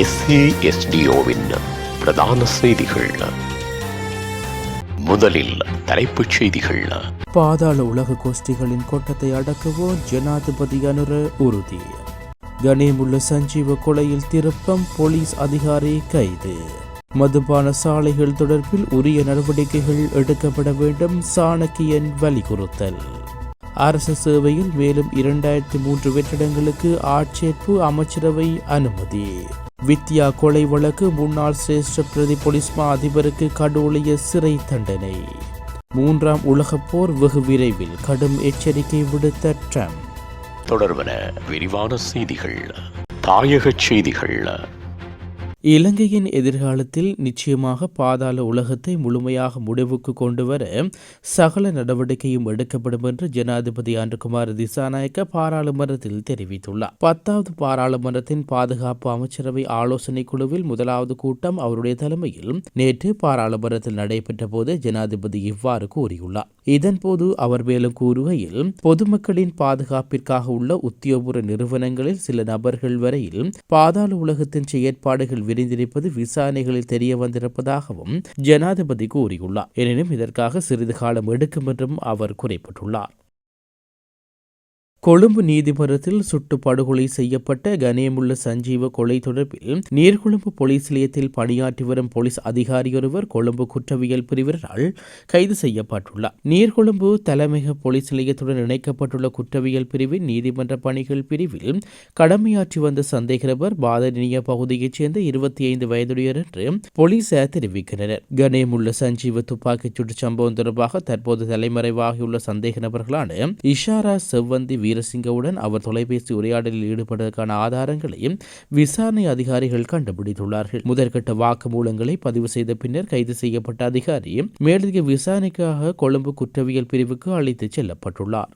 எஸ்ஏஎஸ்டிஓவின் பிரதான செய்திகள். முதலில் தலைப்புச் செய்திகள். பாதாள உலக கோஷ்டிகளின் கோட்டத்தை அடக்கவோ ஜனாதிபதி அனுர உறுதி. கணேமுள்ள சஞ்சீவ கொலையில் திருப்பம் போலீஸ் அதிகாரி கைது. மதுபான சாலைகள் தொடர்பில் உரிய நடவடிக்கைகள் எடுக்கப்பட வேண்டும் சாணக்கியன் வலியுறுத்தல். அரசு சேவையில் மேலும் இரண்டாயிரத்தி மூன்று வெற்றிடங்களுக்கு ஆட்சேர்ப்பு அமைச்சரவை அனுமதி. வித்யா கொலை வழக்கு முன்னாள் சிரேஷ்ட பிரதி பொலிஸ்மா அதிபருக்கு கடூழிய சிறை தண்டனை. மூன்றாம் உலகப் போர் வெகு விரைவில் கடும் எச்சரிக்கை விடுத்த ட்ரம்ப். தொடர்பன விரிவான செய்திகள் தாயகச் செய்திகள். இலங்கையின் எதிர்காலத்தில் நிச்சயமாக பாதாள உலகத்தை முழுமையாக முடிவுக்கு கொண்டு வர சகல நடவடிக்கையும் எடுக்கப்படும் என்று ஜனாதிபதி அன்றுகுமார் திசாநாயக்க பாராளுமன்றத்தில் தெரிவித்துள்ளார். பத்தாவது பாராளுமன்றத்தின் பாதுகாப்பு அமைச்சரவை ஆலோசனை குழுவில் முதலாவது கூட்டம் அவருடைய தலைமையில் நேற்று பாராளுமன்றத்தில் நடைபெற்ற போது ஜனாதிபதி இவ்வாறு கூறியுள்ளார். இதன்போது அவர் மேலும் கூறுகையில் பொதுமக்களின் பாதுகாப்பிற்காக உள்ள உத்தியோகபூர்வ நிறுவனங்களில் சில நபர்கள் வரையில் பாதாள உலகத்தின் செயற்பாடுகள் விரிந்திருப்பது விசாரணைகளில் தெரிய வந்திருப்பதாகவும் ஜனாதிபதி கூறியுள்ளார். எனினும் இதற்காக சிறிது காலம் எடுக்கும் என்றும் அவர் குறிப்பிட்டுள்ளார். கொழும்பு நீதிமன்றத்தில் சுட்டு படுகொலை செய்யப்பட்ட கனேமுள்ள சஞ்சீவ கொலை தொடர்பில் நீர்கொழும்பு போலீஸ் நிலையத்தில் பணியாற்றி வரும் போலீஸ் அதிகாரியொருவர் கொழும்பு குற்றவியல் பிரிவினரால் கைது செய்யப்பட்டுள்ளார். நீர்கொழும்பு தலைமையக போலீஸ் நிலையத்துடன் இணைக்கப்பட்டுள்ள குற்றவியல் பிரிவின் நீதிமன்ற பணிகள் பிரிவில் கடமையாற்றி வந்த சந்தேகநபர் பாதனிய பகுதியைச் சேர்ந்த இருபத்தி ஐந்து வயதுடையர் என்று போலீசார் தெரிவிக்கின்றனர். கனேமுள்ள சஞ்சீவ துப்பாக்கிச் சூட்டு சம்பவம் தொடர்பாக தற்போது தலைமறைவாகியுள்ள சந்தேக நபர்களான இஷாரா செவ்வந்தி வீரசிங்கவுடன் அவர் தொலைபேசி உரையாடலில் ஈடுபடுவதற்கான ஆதாரங்களையும் விசாரணை அதிகாரிகள் கண்டுபிடித்துள்ளார்கள். முதற்கட்ட வாக்குமூலங்களை பதிவு செய்த பின்னர் கைது செய்யப்பட்ட அதிகாரி மேலதிக விசாரணைக்காக கொழும்பு குற்றவியல் பிரிவுக்கு அழைத்துச் செல்லப்பட்டுள்ளார்.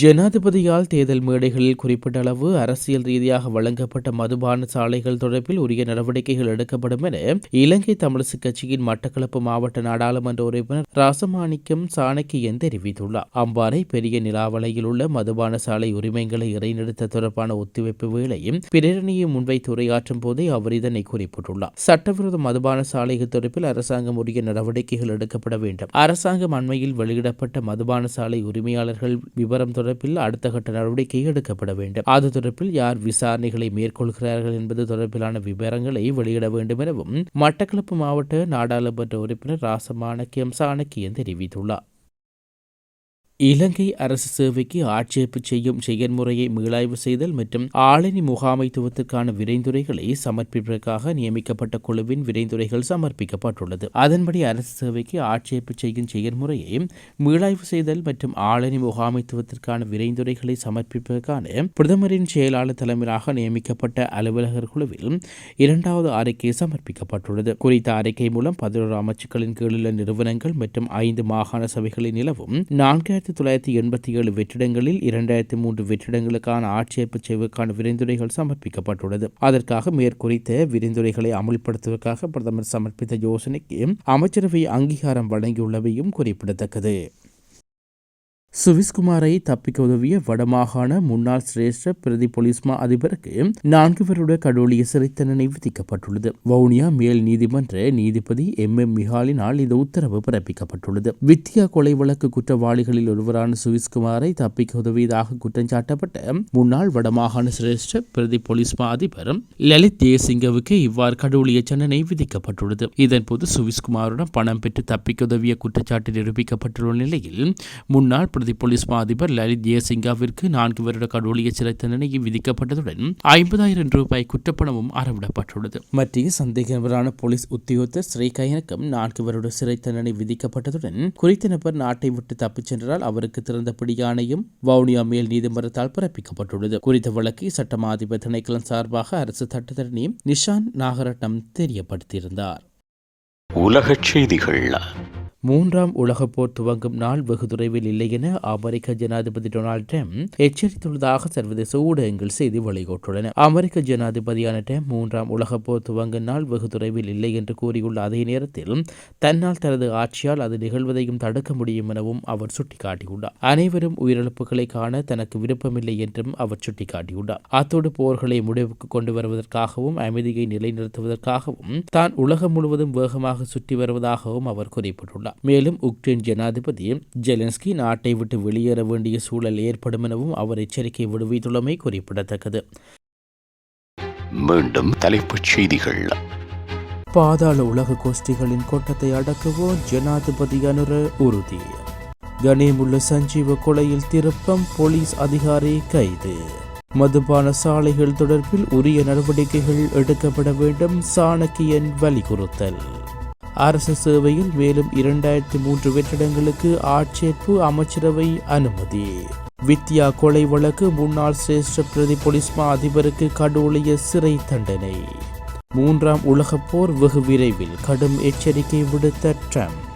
ஜனாதிபதியால் தேர்தல் மேடைகளில் குறிப்பிட்ட அளவு அரசியல் ரீதியாக வழங்கப்பட்ட மதுபான சாலைகள் தொடர்பில் உரிய நடவடிக்கைகள் எடுக்கப்படும் என இலங்கை தமிழிசு கட்சியின் மட்டக்களப்பு மாவட்ட நாடாளுமன்ற உறுப்பினர் ராசமாணிக்கம் சாணக்கியன் தெரிவித்துள்ளார். அம்பாறை பெரிய நிலாவலையில் உள்ள மதுபான சாலை உரிமைகளை இறைநிறுத்த தொடர்பான ஒத்திவைப்பு வேளையும் பிரேரணியை முன்வைத்து உரையாற்றும் போதே அவர் இதனை குறிப்பிட்டுள்ளார். சட்டவிரோத மதுபான சாலைகள் தொடர்பில் அரசாங்கம் உரிய நடவடிக்கைகள் எடுக்கப்பட வேண்டும். அரசாங்கம் அண்மையில் வெளியிடப்பட்ட மதுபான சாலை உரிமையாளர்கள் விவரம் தொடர்பில் அடுத்த கட்ட நடவடிக்கை எடுக்கப்பட வேண்டும். அது தொடர்பில் யார் விசாரணைகளை மேற்கொள்கிறார்கள் என்பது தொடர்பிலான விவரங்களை வெளியிட வேண்டும் எனவும் மட்டக்களப்பு மாவட்ட நாடாளுமன்ற உறுப்பினர் ராசமானக்கியம் சாணக்கியன் தெரிவித்துள்ளார். இலங்கை அரசு சேவைக்கு ஆட்சேப்பு செய்யும் செயன்முறையை மீளாய்வு செய்தல் மற்றும் ஆளணி முகாமைத்துவத்திற்கான விரைந்துரைகளை சமர்ப்பிப்பதற்காக நியமிக்கப்பட்ட குழுவின் விரைந்துரைகள் சமர்ப்பிக்கப்பட்டுள்ளது. அதன்படி அரசு சேவைக்கு ஆட்சேப்பு செய்யும் செயன்முறையை மீளாய்வு செய்தல் மற்றும் ஆளணி முகாமைத்துவத்திற்கான விரைந்துரைகளை சமர்ப்பிப்பதற்கான பிரதமரின் செயலாளர் தலைமையிலாக நியமிக்கப்பட்ட அலுவலகர் குழுவில் இரண்டாவது அறிக்கை சமர்ப்பிக்கப்பட்டுள்ளது. குறித்த அறிக்கை மூலம் பதினோரு அமைச்சுக்களின் கீழுள்ள நிறுவனங்கள் மற்றும் ஐந்து மாகாண சபைகளில் நிலவும் நான்காயிரத்தி தொள்ளாயிரத்தி எண்பத்தி ஏழு வெற்றிடங்களில் இரண்டாயிரத்தி மூன்று வெற்றிடங்களுக்கான ஆட்சேர்ப்பு செய்வதற்கான விரிந்துரைகள் சமர்ப்பிக்கப்பட்டுள்ளது. அதற்காக மேற்குறித்த விரிந்துரைகளை அமல்படுத்துவதற்காக பிரதமர் சமர்ப்பித்த யோசனைக்கு அமைச்சரவை அங்கீகாரம் வழங்கியுள்ளவையும் குறிப்பிடத்தக்கது. சுவிஸ்குமாரை தப்பிக்க உதவிய வடமாகாண முன்னாள் சிரேஷ்ட பிரதி பொலிஸ்மா அதிபருக்கு நான்கு வருட கடூழிய சிறை தண்டனை விதிக்கப்பட்டுள்ளது. வவுனியா மேல் நீதிமன்ற நீதிபதி எம். எம். மிகாலினால் இந்த உத்தரவு பிறப்பிக்கப்பட்டுள்ளது. வித்யா கொலை வழக்கு குற்றவாளிகளில் ஒருவரான சுவிஸ்குமாரை தப்பிக்க உதவியதாக குற்றம் சாட்டப்பட்ட முன்னாள் வடமாகாண சிரேஷ்ட பிரதி பொலிஸ்மா அதிபர் லலித் தேசிங்கவுக்கு இவ்வாறு கடூழிய தண்டனை விதிக்கப்பட்டுள்ளது. இதன்போது சுவிஸ்குமாருடன் பணம் பெற்று தப்பிக்க உதவிய குற்றச்சாட்டு நிரூபிக்கப்பட்டுள்ள நிலையில் முன்னாள் பிரதி போலீஸ் மா அதிபர் லலித் ஜெயசிங்காவிற்கு நான்கு வருட கடவுளிய சிறை தண்டனை விதிக்கப்பட்டதுடன் ஐம்பதாயிரம் ரூபாய் குற்றப்பணமும் அறவிடப்பட்டுள்ளது. மத்திய சந்தேக நபரான போலீஸ் உத்தியோகத்தர் ஸ்ரீகாயனுக்கும் நான்கு வருட சிறை தண்டனை விதிக்கப்பட்டதுடன் குறித்த நபர் நாட்டை விட்டு தப்பிச் சென்றால் அவருக்கு திறந்த பிடியாணையும் வவுனியா மேல் நீதிமன்றத்தால் பிறப்பிக்கப்பட்டுள்ளது. குறித்த வழக்கை சட்டமா அதிபர் திணைக்களம் சார்பாக அரசு சட்டத்தரணி நிஷான் நாகரட்னம் தெரியப்படுத்தியிருந்தார். உலகச் செய்திகள் மூன்றாம் உலகப் போர் துவங்கும் நாள் வெகு தொலைவில் இல்லை என அமெரிக்க ஜனாதிபதி டொனால்டு ட்ரம்ப் எச்சரித்துள்ளதாக சர்வதேச ஊடகங்கள் செய்தி வெளியிட்டுள்ளன. அமெரிக்க ஜனாதிபதியான ட்ரம்ப் மூன்றாம் உலகப் போர் துவங்கும் நாள் வெகு தொலைவில் இல்லை என்று கூறியுள்ள அதே நேரத்தில் தன்னால் தனது ஆட்சியால் அது நிகழ்வதையும் தடுக்க முடியும் எனவும் அவர் சுட்டிக்காட்டியுள்ளார். அனைவரும் உயிரிழப்புகளை காண தனக்கு விருப்பமில்லை என்றும் அவர் சுட்டிக்காட்டியுள்ளார். அத்தோடு போர்களை முடிவுக்கு கொண்டு வருவதற்காகவும் அமைதியை நிலைநிறுத்துவதற்காகவும் தான் உலகம் முழுவதும் வேகமாக சுற்றி வருவதாகவும் அவர் குறிப்பிட்டுள்ளார். மேலும் உக்ரைன் ஜனாதிபதி ஜெலன்ஸ்கி நாட்டை விட்டு வெளியேற வேண்டிய சூழல் ஏற்படும் எனவும் அவர் எச்சரிக்கை விடுவித்துள்ளமை குறிப்பிடத்தக்கது. மீண்டும் தலைப்புச் செய்திகள். பாதாள உலக கோஷ்டிகளின் கொட்டத்தை அடக்கவோ ஜனாதிபதி அனுர உறுதி. கணேமுள்ள சஞ்சீவ கொலையில் திருப்பம் போலீஸ் அதிகாரி கைது. மதுபான சாலைகள் தொடர்பில் உரிய நடவடிக்கைகள் எடுக்கப்பட வேண்டும் சாணக்கியன் வலியுறுத்தல். அரசு சேவையில் மேலும் இரண்டாயிரத்தி மூன்று வெற்றிடங்களுக்கு ஆட்சேர்ப்பு அமைச்சரவை அனுமதி. வித்யா கொலை வழக்கு முன்னாள் சிரேஷ்ட பிரதி பொலிஸ்மா அதிபருக்கு கடூழிய சிறை தண்டனை. மூன்றாம் உலகப் போர் வெகு விரைவில் கடும் எச்சரிக்கை விடுத்த ட்ரம்ப்.